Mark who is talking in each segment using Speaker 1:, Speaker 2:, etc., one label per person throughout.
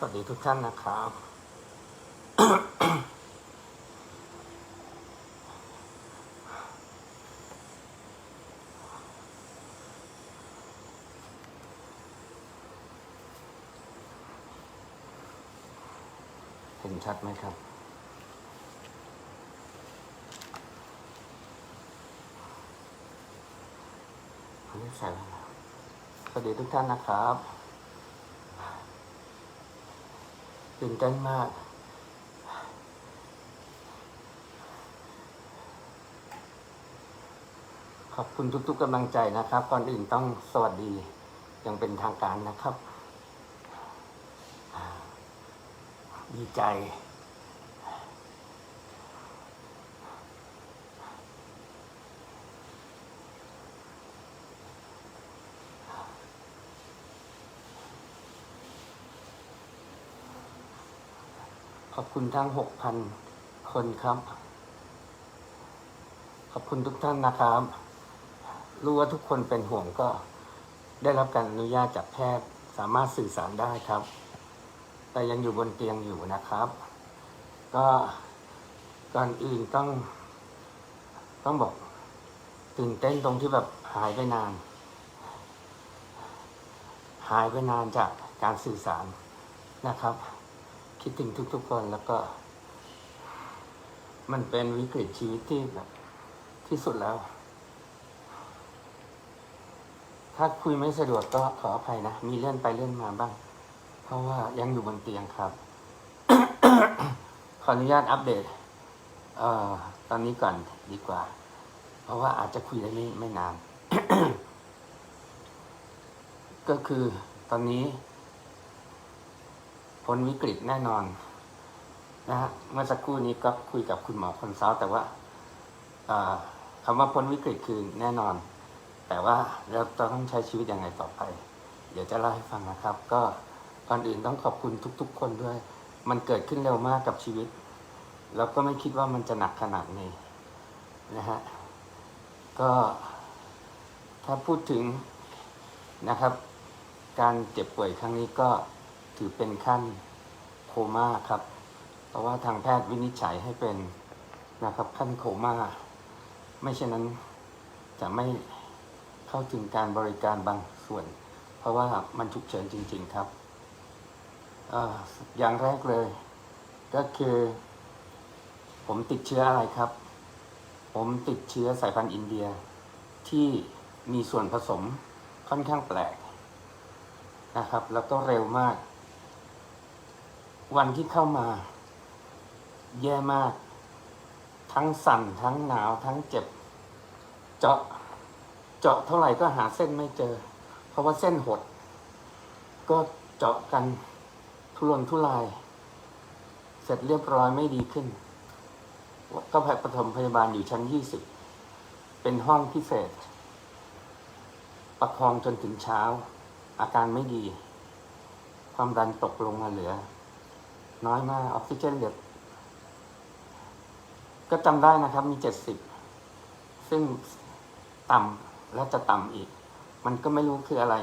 Speaker 1: สวัสดีทุกท่านนะครับ เห็นชัดไหมครับอันนี้ใส่แล้วสวัสดีทุกท่านนะครับ ตื่นเต้นมาก ขอบคุณทุกๆกำลังใจนะครับ ก่อนอื่นต้องสวัสดียังเป็นทางการนะครับ ดีใจ อบคุณทั้งหกพันคนครับ ขอบคุณทุกท่านนะครับ รู้ว่าทุกคนเป็นห่วงก็ได้รับการอนุญาตจากแพทย์สามารถสื่อสารได้ครับ แต่ยังอยู่บนเตียงอยู่นะครับ ก็ก่อนอื่นต้อง ต้องบอกตื่นเต้นตรงที่แบบหายไปนาน หายไปนานจากการสื่อสารนะครับ คิดถึงทุกๆคนแล้วก็ มันเป็นวิกฤตชีวิตที่แบบที่สุดแล้ว ถ้าคุยไม่สะดวกก็ขออภัยนะ มีเลื่อนไปเลื่อนมาบ้าง เพราะว่ายังอยู่บนเตียงครับ ขออนุญาตอัปเดตเอ่อตอนนี้ก่อนดีกว่า เพราะว่าอาจจะคุยได้ไม่ไม่นาน ก็คือตอนนี้ พ้นวิกฤตแน่นอนนะฮะเมื่อสักครู่นี้ก็คุยกับคุณหมอคนเซาแต่ว่าคำว่าพ้นวิกฤตคือแน่นอน แต่ว่าเราต้องใช้ชีวิตยังไงต่อไป เดี๋ยวจะเล่าให้ฟังนะครับ ก็ก่อนอื่นต้องขอบคุณทุก ๆ คนด้วย มันเกิดขึ้นเร็วมากกับชีวิต แล้วก็ไม่คิดว่ามันจะหนักขนาดนี้นะฮะก็ถ้าพูดถึงนะครับ การเจ็บป่วยครั้งนี้ก็ ถือเป็นขั้นโคม่าครับ เพราะว่าทางแพทย์วินิจฉัยให้เป็นนะครับ ขั้นโคม่าไม่เช่นนั้นจะไม่เข้าถึงการบริการบางส่วน เพราะว่ามันฉุกเฉินจริง ๆครับออย่างแรกเลย ก็คือ ผมติดเชื้ออะไรครับ ผมติดเชื้อสายพันธุ์อินเดียที่มีส่วนผสมค่อนข้างแปลกนะครับ แล้วก็เร็วมาก วันที่เข้ามา แย่มาก ทั้งสั่นทั้งหนาวทั้งเจ็บ เจาะ เจาะเท่าไหร่ก็หาเส้นไม่เจอ เพราะว่าเส้นหด ก็เจาะกันทุรนทุราย เสร็จเรียบร้อยไม่ดีขึ้น ก็แพทย์ปฐมพยาบาลอยู่ชั้นยี่สิบเป็นห้องพิเศษ ประคองจนถึงเช้า อาการไม่ดี ความดันตกลงมาเหลือ น้อยมากออกซิเจนเหลือก็จำได้นะครับ มีเจ็ดสิบซึ่งต่ำและจะต่ำอีก มันก็ไม่รู้คืออะไร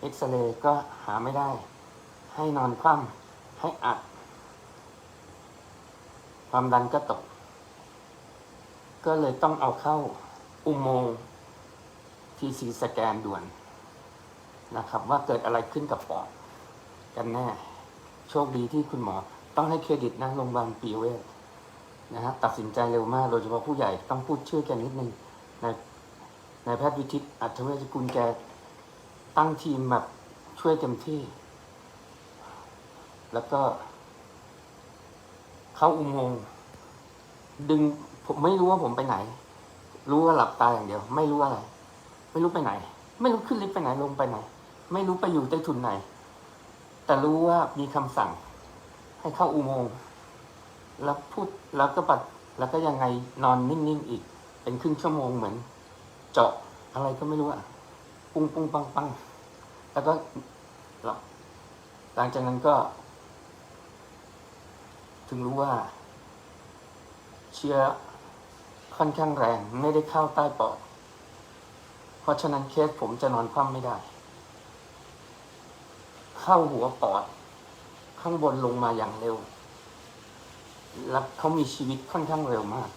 Speaker 1: เอ็กซเรย์ก็หาไม่ได้ ให้นอนคว่ำให้อัด ความดันก็ตก ก็เลยต้องเอาเข้าอุโมงค์ทีซีสแกนด่วนนะครับ ว่าเกิดอะไรขึ้นกับปอดกันแน่ โชคดีที่คุณหมอ ต้องให้เครดิตนะโรงพยาบาลปีเวศนะฮะตัดสินใจเร็วมากโดยเฉพาะผู้ใหญ่ต้องพูดชื่อแกนิดนึงในในแพทย์วิทิตอัจฉริยกุลแกตั้งทีมแบบช่วยเต็มที่ แล้วก็ เข้าอุโมงค์ดึงผมไม่รู้ว่าผมไปไหน รู้ว่าหลับตาอย่างเดียว ไม่รู้อะไร ไม่รู้ไปไหน ไม่รู้ขึ้นลิฟต์ไปไหนลงไปไหน ไม่รู้ไปอยู่ใต้ถุนไหน แต่รู้ว่ามีคำสั่ง ให้เข้าอุโมงค์แล้วพูดแล้วก็ปัดแล้วก็ยังไงนอนนิ่งๆอีก เป็นครึ่งชั่วโมงเหมือน เจาะอะไรก็ไม่รู้อะปุ้งปุ้งปังปังแล้วก็หลับหลังจากนั้นก็ ถึงรู้ว่า เชื้อค่อนข้างแรงไม่ได้เข้าใต้ปอด เพราะฉะนั้นเคสผมจะนอนคว่ำไม่ได้ เข้าหัวปอด ข้างบนลงมาอย่างเร็ว แล้วเขามีชีวิตค่อนข้างเร็วมาก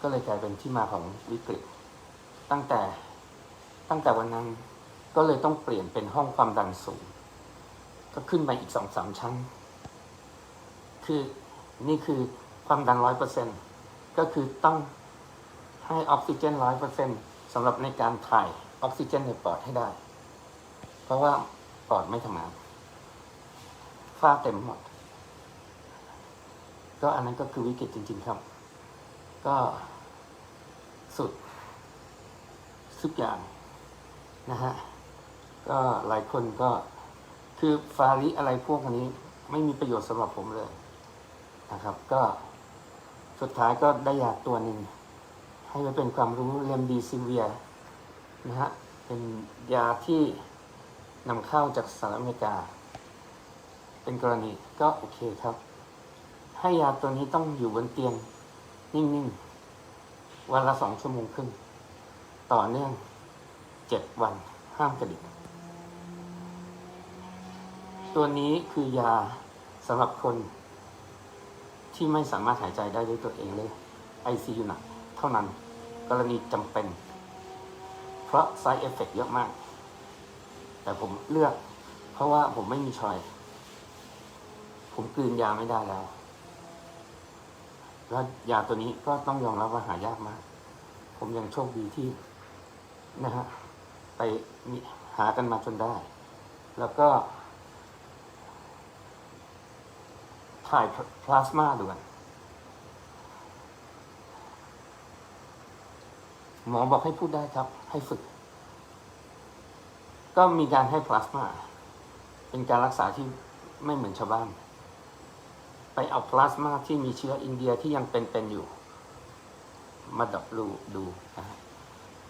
Speaker 1: ก็เลยกลายเป็นที่มาของวิกฤต ตั้งแต่ตั้งแต่วันนั้นก็เลยต้องเปลี่ยนเป็นห้องความดันสูง ก็ขึ้นไปอีกสองสามชั้น คือนี่คือความดันร้อยเปอร์เซ็นก็คือต้องให้ออกซิเจนร้อยเปอร์เซ็นสำหรับในการถ่ายออกซิเจนในปอดให้ได้ เพราะว่าปอดไม่ทำงาน ฝ้าเต็มหมด ก็อันนั้นก็คือวิกฤตจริง ๆ ครับ ก็สุดทุกอย่างนะฮะ ก็หลายคนก็คือฟาริอะไรพวกนี้ ไม่มีประโยชน์สำหรับผมเลยนะครับ ก็สุดท้ายก็ได้ยาตัวหนึ่งให้ไว้เป็นความรู้เรมดีซิเวียนะฮะ เป็นยาที่นำเข้าจากสหรัฐอเมริกา เป็นกรณีก็โอเคครับ ให้ยาตัวนี้ต้องอยู่บนเตียง นิ่งๆ วันละสองชั่วโมงครึ่ง ต่อเนื่องเจ็ดวันห้ามกระดิก ตัวนี้คือยาสำหรับคนที่ไม่สามารถหายใจได้ด้วยตัวเองเลย ICU หนักเท่านั้นกรณีจำเป็น เพราะ side effect เยอะมาก แต่ผมเลือก เพราะว่าผมไม่มีชอย ผมกลืนยาไม่ได้แล้วแล้วยาตัวนี้ก็ต้องยอมรับว่าหายากมาก ผมยังโชคดีที่นะฮะไปหากันมาจนได้ แล้วก็ถ่ายพลาสมาด่วนหมอบอกให้พูดได้ครับ ให้ฝึก ก็มีการให้พลาสมา เป็นการรักษาที่ไม่เหมือนชาวบ้าน ไปเอาพลาสมาที่มีเชื้ออินเดียที่ยังเป็นๆอยู่ มาดับรูดูนะ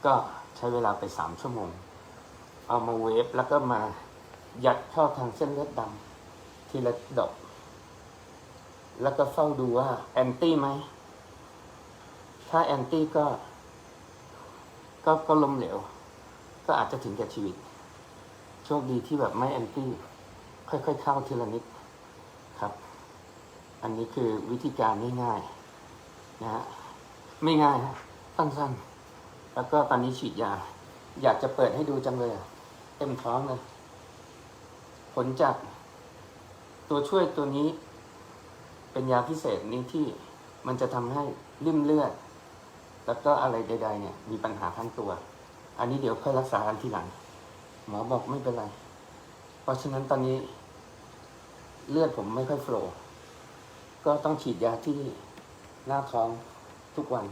Speaker 1: ก็ใช้เวลาไปสามชั่วโมง เอามาเวฟแล้วก็มายัดเข้าทางเส้นเลือดดำทีละดอกแล้วก็เฝ้าดูว่าแอนตี้ไหม ถ้าแอนตี้ก็ ก็ก็ล้มเหลว ก็อาจจะถึงแก่ชีวิต โชคดีที่แบบไม่แอนตี้ ค่อยๆเข้าทีละนิด อันนี้คือวิธีการง่ายๆนะฮะไม่ง่ายฮะสั้นๆ แล้วก็ตอนนี้ฉีดยา อยากจะเปิดให้ดูจังเลยอะเต็มท้องเลย ผลจากตัวช่วยตัวนี้ เป็นยาพิเศษนี้ที่มันจะทำให้ริ่มเลือด แล้วก็อะไรใด ๆ เนี่ย มีปัญหาทั้งตัว อันนี้เดี๋ยวค่อยรักษากันทีหลัง หมอบอกไม่เป็นไร เพราะฉะนั้นตอนนี้ เลือดผมไม่ค่อยโฟล์ ก็ต้องฉีดยาที่หน้าท้องทุกวัน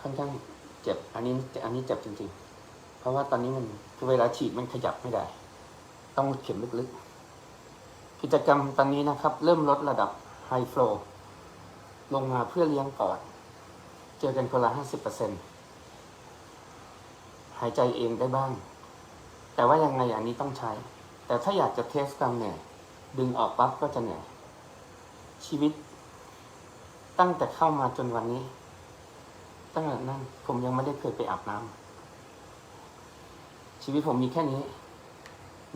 Speaker 1: ค่อนข้างเจ็บ อันนี้อันนี้เจ็บจริงๆ เพราะว่าตอนนี้มันคือเวลาฉีดมันขยับไม่ได้ ต้องเข็มลึกๆ กิจกรรมตอนนี้นะครับ เริ่มลดระดับไฮโฟลลงมาเพื่อเลี้ยงปอด เจอกันคนละห้าสิบเปอร์เซ็นหายใจเองได้บ้าง แต่ว่ายังไงอย่างนี้ต้องใช้ แต่ถ้าอยากจะเทสความเหนื่อย ดึงออกปั๊บก็จะเหนื่อยชีวิต ตั้งแต่เข้ามาจนวันนี้ ตั้งแต่นั้น ผมยังไม่ได้เคยไปอาบน้ำชีวิตผมมีแค่นี้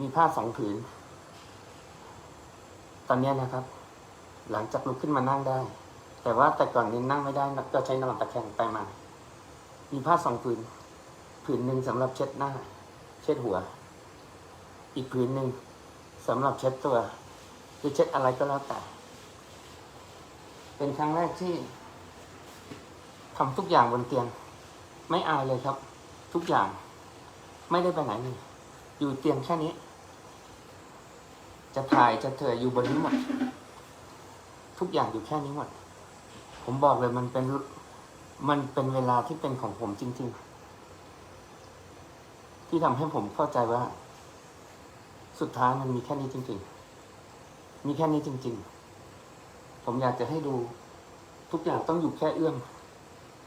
Speaker 1: มีผ้าสองผืน ตอนนี้นะครับ หลังจากลุกขึ้นมานั่งได้ แต่ว่าแต่ก่อนนี้นั่งไม่ได้นะก็ใช้นอนตะแคงไปมา มีผ้าสองผืน ผืนหนึ่งสำหรับเช็ดหน้า เช็ดหัว อีกผืนหนึ่งสำหรับเช็ดตัว หรือเช็ดอะไรก็แล้วแต่ เป็นครั้งแรกที่ทำทุกอย่างบนเตียง ไม่อายเลยครับ ทุกอย่าง ไม่ได้ไปไหนเลยอยู่เตียงแค่นี้ จะถ่ายจะเถยอยู่บนนี้หมด ทุกอย่างอยู่แค่นี้หมด ผมบอกเลยมันเป็นมันเป็นเวลาที่เป็นของผมจริง ๆ ที่ทำให้ผมเข้าใจว่า สุดท้ายมันมีแค่นี้จริง ๆ มีแค่นี้จริง ๆ ผมอยากจะให้ดู ทุกอย่างต้องอยู่แค่เอื้อม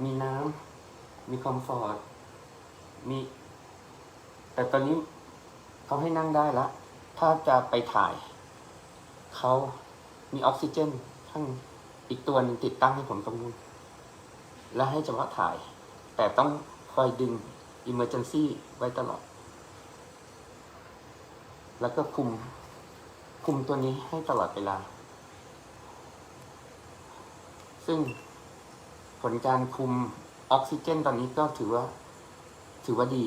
Speaker 1: มีน้ำ มีคอมฟอร์ต มี แต่ตอนนี้เขาให้นั่งได้ละ ถ้าจะไปถ่าย เขามีออกซิเจนข้างอีกตัวหนึ่งติดตั้งให้ผมตรงนู้นและให้เฉพาะถ่าย แต่ต้องคอยดึง Emergency ไว้ตลอด แล้วก็คุม คุมตัวนี้ให้ตลอดเวลา ซึ่งผลการคุมออกซิเจนตอนนี้ก็ถือว่า ถือว่าดี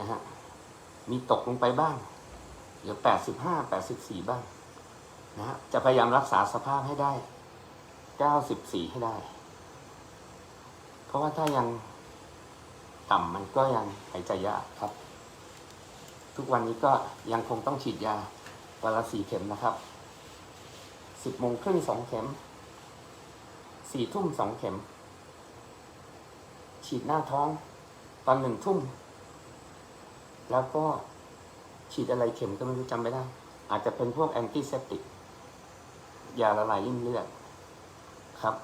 Speaker 1: นะฮะ มีตกลงไปบ้างเหลือ85 84 บ้างนะฮะ จะพยายามรักษาสภาพให้ได้ 94 ให้ได้ เพราะว่าถ้ายังต่ำมันก็ยังหายใจยากครับ ทุกวันนี้ก็ยังคงต้องฉีดยา วันละสี่เข็มนะครับสิบโมงครึ่งสองเข็มสี่ทุ่มสองเข็ม ฉีดหน้าท้อง ตอนหนึ่งทุ่ม แล้วก็ฉีดอะไรเข็มก็ไม่รู้จำไม่ได้ อาจจะเป็นพวกแอนติเซปติกยาละลายริ่มเลือดครับ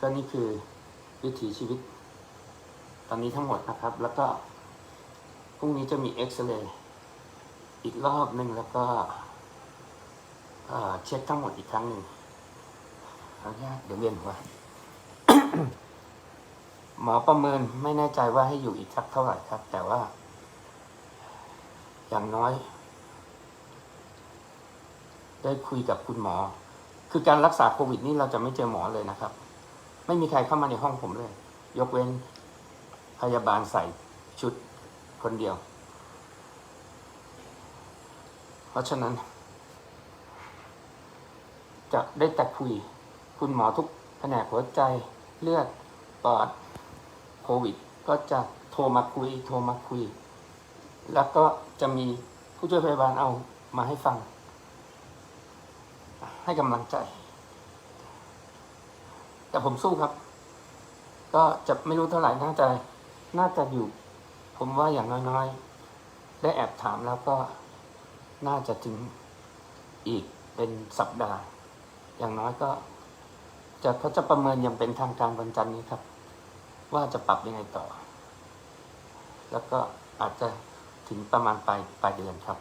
Speaker 1: ก็นี่คือวิถีชีวิต ตอนนี้ทั้งหมดนะครับ แล้วก็พรุ่งนี้จะมีเอ็กซเรย์อีกรอบหนึ่งแล้วก็ เช็คทั้งหมดอีกครั้งหนึ่งขออนุญาตเดี๋ยวเวียนหัวหมอประเมินไม่แน่ใจว่าให้อยู่อีกสักเท่าไหร่ครับ แต่ว่า อย่างน้อย ได้คุยกับคุณหมอ คือการรักษาโควิดนี่เราจะไม่เจอหมอเลยนะครับ ไม่มีใครเข้ามาในห้องผมเลย ยกเว้น พยาบาลใส่ชุดคนเดียว เพราะฉะนั้น จะได้แต่คุย คุณหมอทุกแผนกหัวใจเลือดปอดโควิด ก็จะโทรมาคุย โทรมาคุย แล้วก็จะมีผู้ช่วยพยาบาลเอามาให้ฟัง ให้กำลังใจ แต่ผมสู้ครับ ก็จะไม่รู้เท่าไหร่น่าจะน่าจะอยู่ ผมว่าอย่างน้อยๆ ได้แอบถามแล้วก็น่าจะถึงอีกเป็นสัปดาห์ อย่างน้อยก็ จะเขาจะประเมินอย่างเป็นทางการวันจันทร์นี้ครับ ว่าจะปรับยังไงต่อ แล้วก็อาจจะถึงประมาณปลายปลายเดือนครับ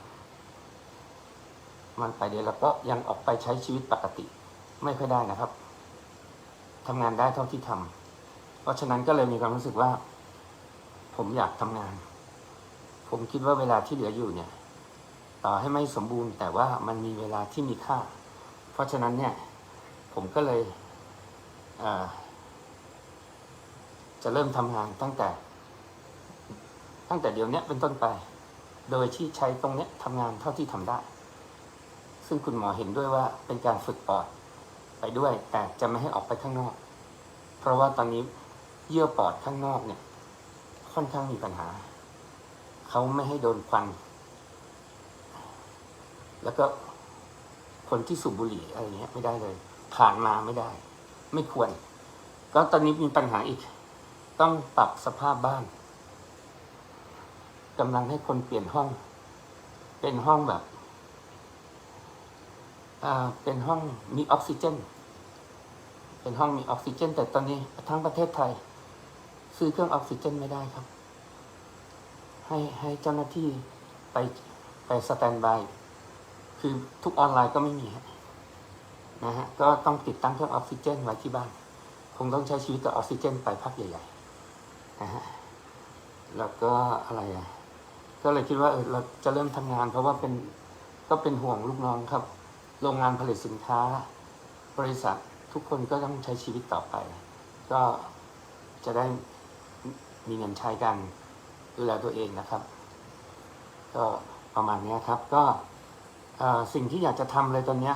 Speaker 1: มันปลายเดือนแล้วก็ยังออกไปใช้ชีวิตปกติ ไม่ค่อยได้นะครับทำงานได้เท่าที่ทำเพราะฉะนั้นก็เลยมีความรู้สึกว่า ผมอยากทำงาน ผมคิดว่าเวลาที่เหลืออยู่เนี่ย ต่อให้ไม่สมบูรณ์แต่ว่ามันมีเวลาที่มีค่า เพราะฉะนั้นเนี่ย ผมก็เลยจะเริ่มทำงานตั้งแต่ ตั้งแต่เดี๋ยวนี้เป็นต้นไป โดยที่ใช้ตรงนี้ทำงานเท่าที่ทำได้ ซึ่งคุณหมอเห็นด้วยว่าเป็นการฝึกปอดไปด้วย แต่จะไม่ให้ออกไปข้างนอก เพราะว่าตอนนี้เยื่อปอดข้างนอกเนี่ย ค่อนข้างมีปัญหา เขาไม่ให้โดนควันแล้วก็คนที่สูบบุหรี่อะไรเงี้ยไม่ได้เลย ผ่านมาไม่ได้ ไม่ควร ก็ตอนนี้มีปัญหาอีก ต้องปรับสภาพบ้านกำลังให้คนเปลี่ยนห้อง เป็นห้องแบบเป็นห้องมีออกซิเจน เป็นห้องมีออกซิเจน แต่ตอนนี้ทั้งประเทศไทย ซื้อเครื่องออกซิเจนไม่ได้ครับ ให้ให้เจ้าหน้าที่ไปไปสแตนบาย คือทุกออนไลน์ก็ไม่มีฮะ นะฮะก็ต้องติดตั้งเครื่องออกซิเจนไว้ที่บ้าน คงต้องใช้ชีวิตกับออกซิเจนไปพักใหญ่ๆนะฮะแล้วก็อะไรอะก็เลยคิดว่าเออเราจะเริ่มทำงาน เพราะว่าเป็นก็เป็นห่วงลูกน้องครับ โรงงานผลิตสินค้า บริษัททุกคนก็ต้องใช้ชีวิตต่อไป ก็จะได้มีเงินใช้กันดูแลตัวเองนะครับ ก็ประมาณนี้ครับก็สิ่งที่อยากจะทำเลยตอนเนี้ย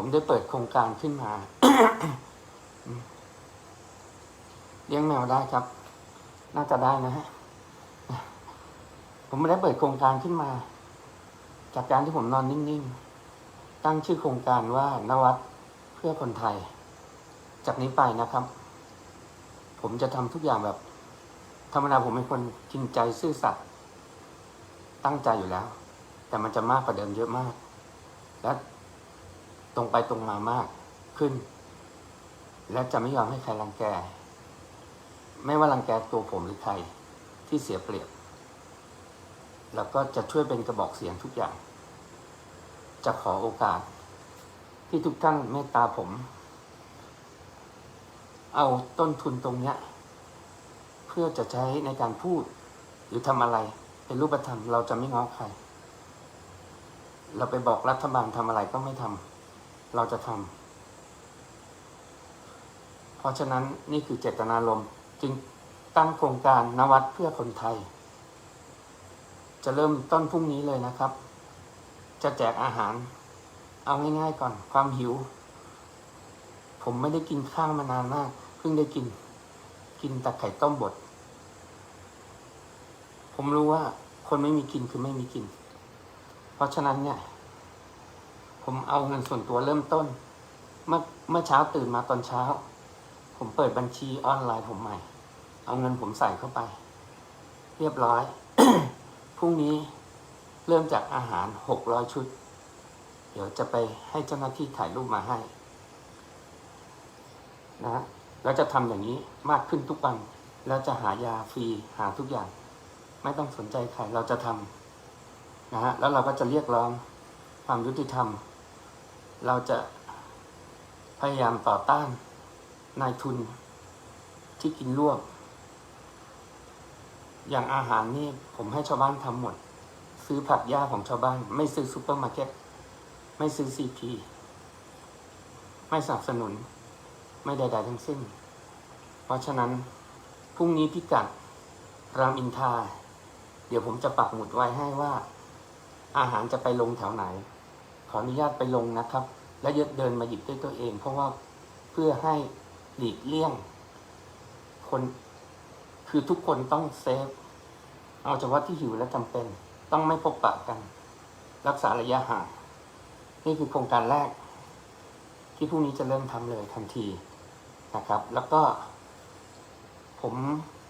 Speaker 1: ผมได้เปิดโครงการขึ้นมา เลี้ยงแมวได้ครับ น่าจะได้นะฮะผมไม่ได้เปิดโครงการขึ้นมา จากการที่ผมนอนนิ่งๆ ตั้งชื่อโครงการว่านวัดเพื่อคนไทย จากนี้ไปนะครับ ผมจะทำทุกอย่างแบบ ธรรมดาผมเป็นคนจริงใจซื่อสัตย์ตั้งใจอยู่แล้ว แต่มันจะมากกว่าเดิมเยอะมาก และ ตรงไปตรงมามากขึ้น และจะไม่ยอมให้ใครรังแก ไม่ว่ารังแกตัวผมหรือใครที่เสียเปรียบ แล้วก็จะช่วยเป็นกระบอกเสียงทุกอย่าง จะขอโอกาส ที่ทุกท่านเมตตาผม เอาต้นทุนตรงเนี้ย เพื่อจะใช้ในการพูด หรือทำอะไร เป็นรูปธรรมเราจะไม่ง้อใคร เราไปบอกรัฐบาลทำอะไรก็ไม่ทำ เราจะทำเพราะฉะนั้นนี่คือเจตนารมณ์จึงตั้งโครงการนวัดเพื่อคนไทย จะเริ่มต้นพรุ่งนี้เลยนะครับ จะแจกอาหาร เอาง่ายๆก่อนความหิว ผมไม่ได้กินข้าวมานานมาก เพิ่งได้กิน กินแต่ไข่ต้มบดผมรู้ว่าคนไม่มีกินคือไม่มีกิน เพราะฉะนั้นเนี่ย ผมเอาเงินส่วนตัวเริ่มต้น เมื่อเมื่อเช้าตื่นมาตอนเช้า ผมเปิดบัญชีออนไลน์ผมใหม่ เอาเงินผมใส่เข้าไป เรียบร้อย พรุ่งนี้เริ่มจากอาหารหกร้อยชุด เดี๋ยวจะไปให้เจ้าหน้าที่ถ่ายรูปมาให้ นะฮะแล้วจะทำอย่างนี้มากขึ้นทุกวัน แล้วจะหายาฟรีหาทุกอย่าง ไม่ต้องสนใจใครเราจะทำนะฮะแล้วเราก็จะเรียกร้องความยุติธรรม เราจะพยายามต่อต้านนายทุนที่กินรวบ อย่างอาหารนี่ผมให้ชาวบ้านทำหมด ซื้อผักหญ้าของชาวบ้าน ไม่ซื้อซูเปอร์มาร์เก็ต ไม่ซื้อซีพีไม่สนับสนุน ไม่ใดๆทั้งสิ้น เพราะฉะนั้น พรุ่งนี้พิกัดรามอินทราเดี๋ยวผมจะปักหมุดไว้ให้ว่า อาหารจะไปลงแถวไหน ขออนุญาตไปลงนะครับ และเดินมาหยิบด้วยตัวเอง เพราะว่าเพื่อให้หลีกเลี่ยง คนคือทุกคนต้องเซฟ เอาเฉพาะที่หิวและจำเป็น ต้องไม่พบปะกัน รักษาระยะห่าง นี่คือโครงการแรก ที่พรุ่งนี้จะเริ่มทำเลยทันทีนะครับ แล้วก็ ผม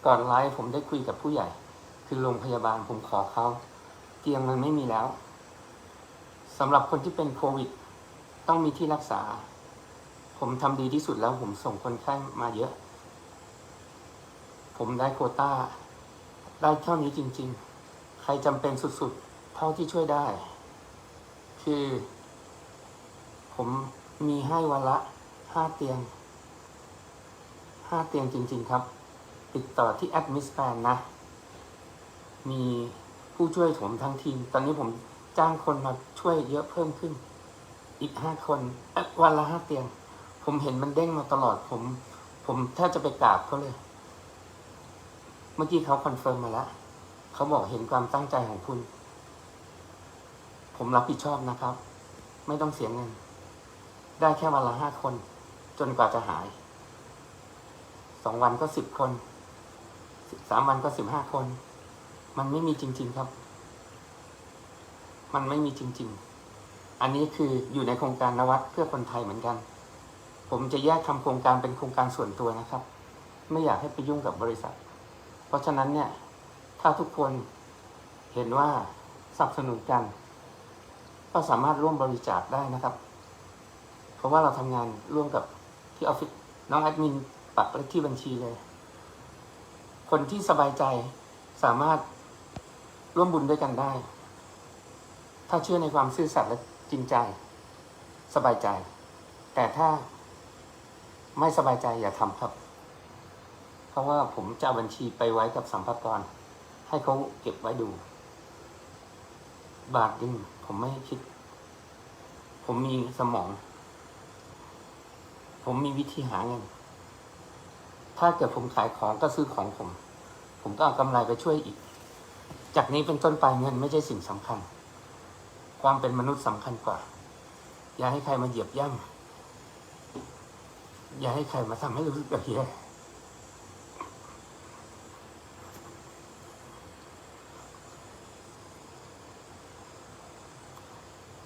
Speaker 1: ก่อนไลฟ์ผมได้คุยกับผู้ใหญ่ คือโรงพยาบาลผมขอเขาเตียงมันไม่มีแล้ว สำหรับคนที่เป็นโควิด ต้องมีที่รักษา ผมทำดีที่สุดแล้วผมส่งคนไข้มาเยอะ ผมได้โควต้า ได้เท่านี้จริง ๆ ใครจำเป็นสุดๆ เท่าที่ช่วยได้ คือ ผมมีให้วันละห้าเตียงห้าเตียงจริง ๆ ครับ ติดต่อที่แอดมิสแปนนะ มีผู้ช่วยผมทั้งทีม ตอนนี้ผม จ้างคนมาช่วยเยอะเพิ่มขึ้น อีกห้าคนวันละห้าเตียง ผมเห็นมันเด้งมาตลอดผม ผมแทบจะไปกราบเขาเลย เมื่อกี้เขาคอนเฟิร์มมาแล้วเขาบอกเห็นความตั้งใจของคุณ ผมรับผิดชอบนะครับ ไม่ต้องเสียเงิน ได้แค่วันละห้าคน จนกว่าจะหายสองวันก็สิบคนสามวันก็สิบห้าคน มันไม่มีจริง ๆครับ มันไม่มีจริง ๆ อันนี้คืออยู่ในโครงการนวัดเพื่อคนไทยเหมือนกัน ผมจะแยกทำโครงการเป็นโครงการส่วนตัวนะครับ ไม่อยากให้ไปยุ่งกับบริษัท เพราะฉะนั้นเนี่ย ถ้าทุกคนเห็นว่าสนับสนุนกัน ก็สามารถร่วมบริจาคได้นะครับ เพราะว่าเราทำงานร่วมกับที่ออฟฟิศน้องแอดมินปักเลขที่บัญชีเลย คนที่สบายใจสามารถร่วมบุญด้วยกันได้ ถ้าเชื่อในความซื่อสัตย์และจริงใจ สบายใจ แต่ถ้าไม่สบายใจอย่าทำครับ เพราะว่าผมจะบัญชีไปไว้กับสัมภากรให้เขาเก็บไว้ดู บาทหนึงผมไม่คิด ผมมีสมอง ผมมีวิธีหาเงิน ถ้าเกิดผมขายของก็ซื้อของผม ผมก็เอากำไรไปช่วยอีก จากนี้เป็นต้นไปเงินไม่ใช่สิ่งสำคัญ ความเป็นมนุษย์สำคัญกว่า อย่าให้ใครมาเหยียบย่ำอย่าให้ใครมาทำให้รู้สึกแบบนี้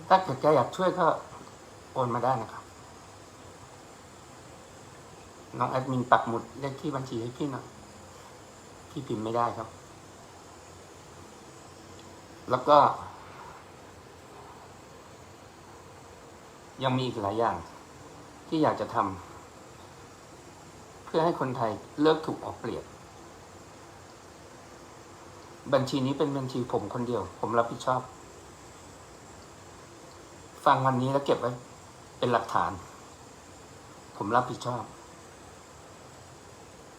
Speaker 1: ถ้าเกิดแกอยากช่วยก็โอนมาได้นะครับ น้องแอดมินปักหมุดเลขที่บัญชีให้พี่หน่อยพี่พิมพ์ไม่ได้ครับ แล้วก็ ยังมีอีกหลายอย่าง ที่อยากจะทำเพื่อให้คนไทยเลิกถูกเออกเปรียบ บัญชีนี้เป็นบัญชีผมคนเดียว ผมรับผิดชอบ ฟังวันนี้แล้วเก็บไว้ เป็นหลักฐาน ผมรับผิดชอบ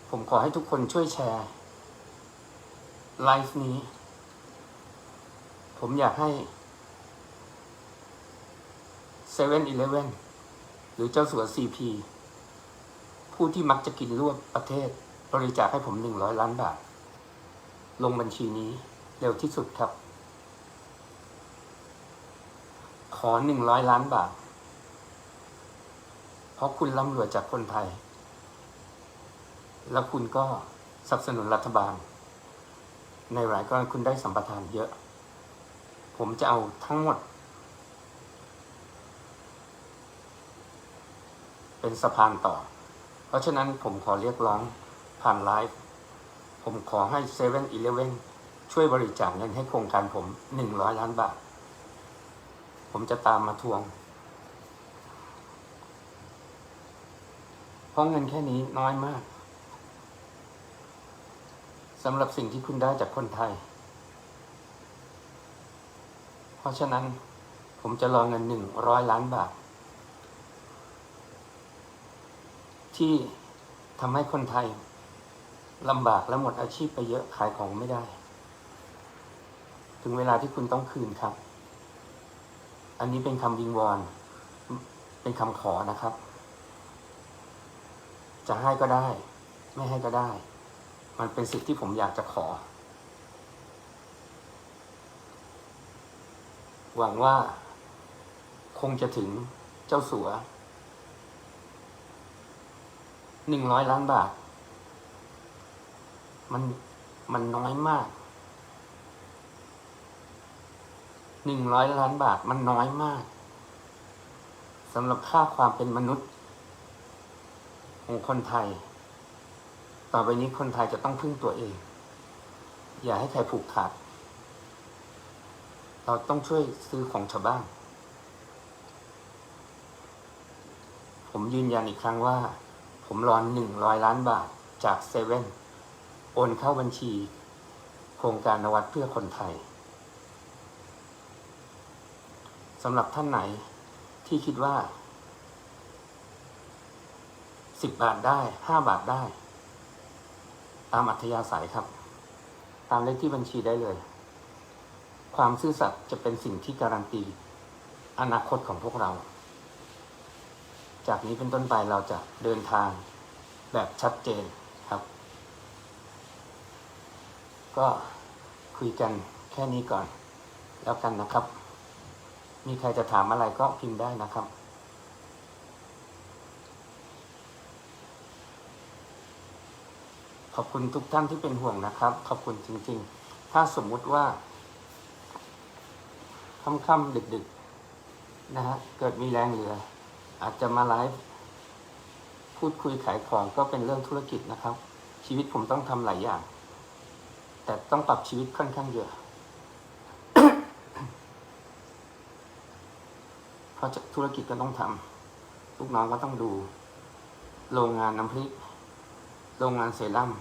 Speaker 1: ผมขอให้ทุกคนช่วยแชร์ไลฟ์นี้ ผมอยากให้ เซเว่นอีเลฟเว่นหรือเจ้าสัวซีพีผู้ที่มักจะกินรวบประเทศ บริจาคให้ผมหนึ่งร้อยล้านบาท ลงบัญชีนี้เร็วที่สุดครับ ขอหนึ่งร้อยล้านบาท เพราะคุณร่ำรวยจากคนไทย แล้วคุณก็สนับสนุนรัฐบาล ในหลายกรณีคุณได้สัมปทานเยอะ ผมจะเอาทั้งหมด เป็นสะพานต่อ เพราะฉะนั้นผมขอเรียกร้องผ่านไลฟ์ผมขอให้เซเว่นอีเลฟเว่นช่วยบริจาคเงินให้โครงการผมหนึ่งร้อยล้านบาท ผมจะตามมาทวง เพราะเงินแค่นี้น้อยมากสำหรับสิ่งที่คุณได้จากคนไทย เพราะฉะนั้นผมจะรอเงินหนึ่งร้อยล้านบาท ที่ทำให้คนไทยลำบากและหมดอาชีพไปเยอะขายของไม่ได้ ถึงเวลาที่คุณต้องคืนครับ อันนี้เป็นคำวิงวอนเป็นคำขอนะครับ จะให้ก็ได้ ไม่ให้ก็ได้ มันเป็นสิทธิ์ที่ผมอยากจะขอ หวังว่าคงจะถึงเจ้าสัว หนึ่งร้อยล้านบาท มันมันน้อยมากหนึ่งร้อยล้านบาทมันน้อยมากสำหรับค่าความเป็นมนุษย์ ของคนไทย ต่อไปนี้คนไทยจะต้องพึ่งตัวเอง อย่าให้ใครผูกขาด เราต้องช่วยซื้อของชาวบ้าน ผมยืนยันอีกครั้งว่า ผมรอนหนึ่งร้อยล้านบาทจากเซเว่นโอนเข้าบัญชี โครงการนวัดเพื่อคนไทยสำหรับท่านไหนที่คิดว่าสิบบาทได้ห้าบาทได้ ตามอัธยาศัยครับ ตามเลขที่บัญชีได้เลย ความซื่อสัตย์จะเป็นสิ่งที่การันตี อนาคตของพวกเรา จากนี้เป็นต้นไปเราจะเดินทางแบบชัดเจนครับ ก็คุยกันแค่นี้ก่อน แล้วกันนะครับ มีใครจะถามอะไรก็พิมพ์ได้นะครับขอบคุณทุกท่านที่เป็นห่วงนะครับ ขอบคุณจริง ๆ ถ้าสมมุติว่าค่ำๆดึก ๆ นะฮะ เกิดมีแรงเหลือ อาจจะมาไลฟ์พูดคุยขายของก็เป็นเรื่องธุรกิจนะครับ ชีวิตผมต้องทำหลายอย่าง แต่ต้องปรับชีวิตค่อนข้างเยอะ เพราะธุรกิจก็ต้องทำลูกน้องก็ต้องดู โรงงานน้ำพริก โรงงานเซรั่ม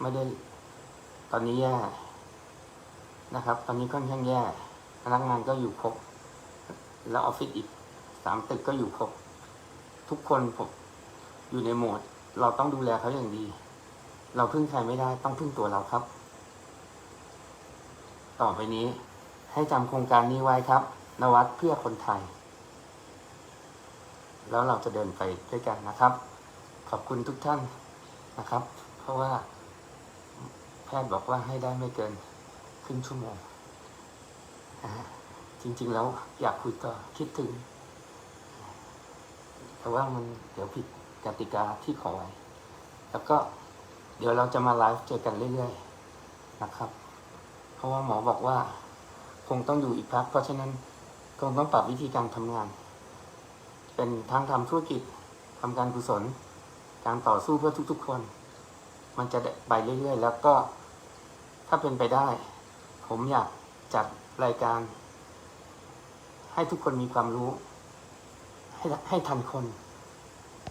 Speaker 1: ไม่ได้ตอนนี้แย่นะครับ ตอนนี้ค่อนข้างแย่พนักงานก็อยู่ครบ แล้วออฟฟิศอีกสามตึกก็อยู่ครบ ทุกคนผมอยู่ในโหมด เราต้องดูแลเขาอย่างดี เราพึ่งใครไม่ได้ต้องพึ่งตัวเราครับ ต่อไปนี้ให้จำโครงการนี้ไว้ครับ นวัดเพื่อคนไทย แล้วเราจะเดินไปด้วยกันนะครับ ขอบคุณทุกท่านนะครับ เพราะว่า แพทย์บอกว่าให้ได้ไม่เกินครึ่งชั่วโมงจริงๆแล้วอยากคุยต่อคิดถึง แต่ว่ามันเดี๋ยวผิดกติกาที่ขอไว้ แล้วก็เดี๋ยวเราจะมาไลฟ์เจอกันเรื่อยๆนะครับ เพราะว่าหมอบอกว่า คงต้องอยู่อีกพัก เพราะฉะนั้นคงต้องปรับวิธีการทำงาน เป็นทางทำธุรกิจทำการกุศล การต่อสู้เพื่อทุกๆคน มันจะไปเรื่อยๆ แล้วก็ถ้าเป็นไปได้ ผมอยากจัดรายการ ให้ทุกคนมีความรู้ ให้ให้ทันคน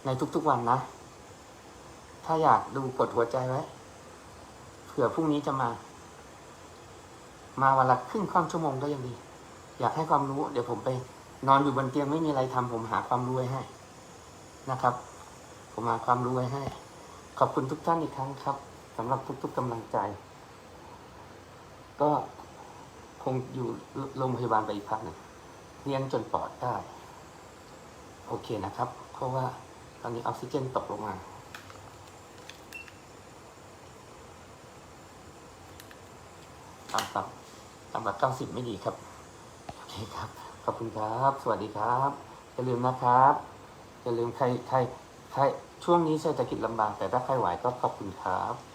Speaker 1: ในทุกๆวันนะ ถ้าอยากดูกดหัวใจไว้ เผื่อพรุ่งนี้จะมา มาวันละครึ่งค่อนชั่วโมงก็ยังดี อยากให้ความรู้ เดี๋ยวผมไป นอนอยู่บนเตียงไม่มีอะไรทำผมหาความรู้ให้ นะครับ ผมหาความรู้ให้ ขอบคุณทุกท่านอีกครั้งครับสำหรับทุก ๆกำลังใจ ก็คงอยู่โรงพยาบาลไปอีกพักหนึ่งเรียนจนปลอดได้ โอเคนะครับ เพราะว่าตอนนี้ออกซิเจนตกลงมาต่ำต่ำต่ำกว่าเก้าสิบไม่ดีครับ โอเคครับ ขอบคุณครับ สวัสดีครับอย่าลืมนะครับอย่าลืมใครใครใครช่วงนี้เศรษฐกิจลำบากแต่ถ้าใครไหวก็ขอบคุณครับ